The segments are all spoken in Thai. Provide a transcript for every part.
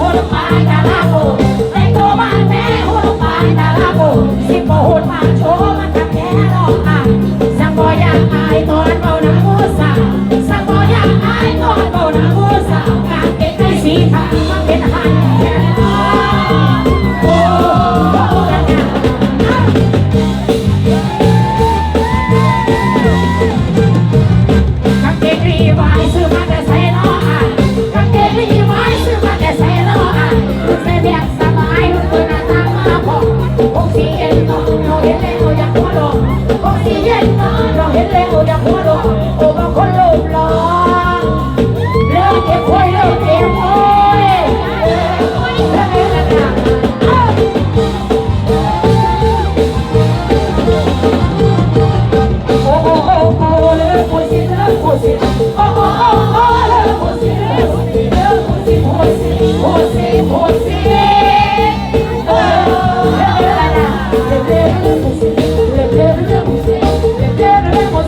What am I? 날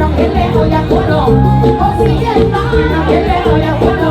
น้องเห็นแล้วอยากหัวลงโอ้สีเย็นน้องน้องเห็นเล้วอยากหัว